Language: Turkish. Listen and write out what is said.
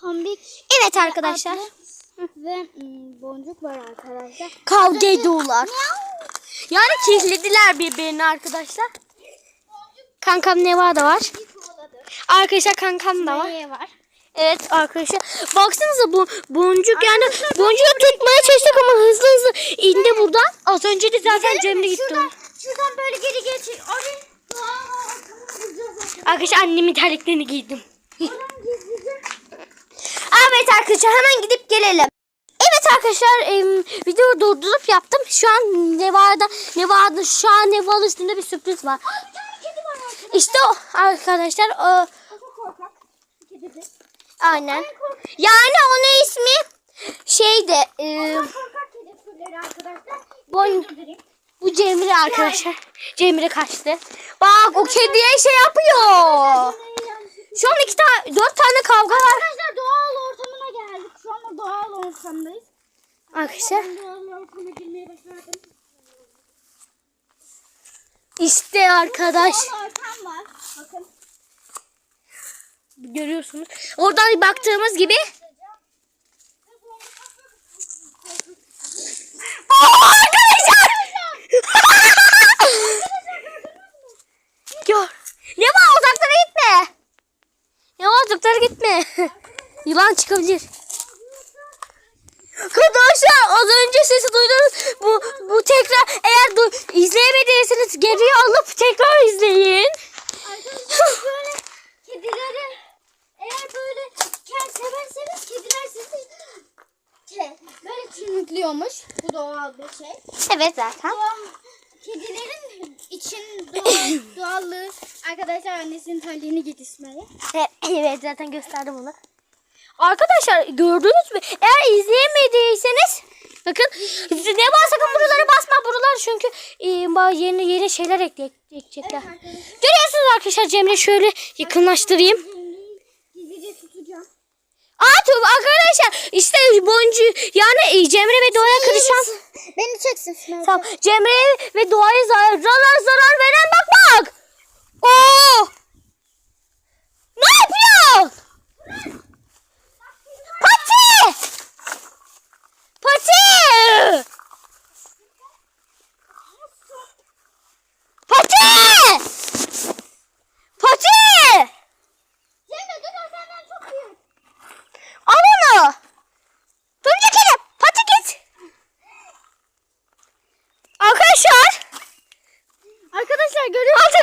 tombik Evet arkadaşlar. ve mm, boncuk var arkadaşlar. Kavga ediyorlar. Yani kilitlediler birbirini arkadaşlar. Kankam Neva da var. Arkadaşlar kankam da var. Evet arkadaşlar. Baksanıza bu boncuk yani boncuğu tutmaya çalıştık ama hızlı hızlı indi buradan. Az önce de zaten Cemre gitti. Şuradan, şuradan böyle geri geçir. Abi. Arkadaşlar annemin terliklerini giydim. Evet arkadaşlar hemen gidip gelelim. Evet arkadaşlar em, videoyu durdurup yaptım. Şu an Neva'da Neva'da şu an Neva'nın üstünde bir sürpriz var. Aa, bir tane kedi var arkadaşlar. İşte o arkadaşlar o aynen. Yani onun ismi şeydi e, Durdurayım. bu Cemre arkadaşlar. Cemre kaçtı. Bak o kediye şey yapıyor. Şu an iki tane dört tane kavga var. Arkadaşlar doğal ortamdayız. Arkadaşlar girmeye başladım. işte arkadaş Doğal ortam var. Bakın. görüyorsunuz. Oradan baktığımız gibi Aa, arkadaşlar. Gör. Ne var uzaklara gitme. Ne var uzaklara gitme. Yılan çıkabilir. Arkadaşlar az önce sesi duydunuz. Bu bu tekrar eğer du izleyemediyseniz geriye alıp tekrar izleyin. Arkadaşlar böyle kedileri eğer böyle severseniz kediler sizi ke, böyle tırmıklıyormuş. Bu doğal bir şey. Evet zaten. Doğal, kedilerin için doğal, doğallığı arkadaşlar annesinin terliğini gitişmeli. Evet zaten gösterdim onu. Arkadaşlar gördünüz mü? Eğer izleyemediyseniz bakın ne var sakın buralara basma buralar çünkü e, yeni yeni şeyler ekle- ekleyecekler. Görüyorsunuz arkadaşlar Cemre şöyle yakınlaştırayım. gizlice tutacağım. Aa tüm arkadaşlar işte boncu yani e, Cemre ve Doğa'ya karışan Beni çeksin tamam Cemre ve Doğa'ya zarar zarar zarar veren bak bak. Oo! Good.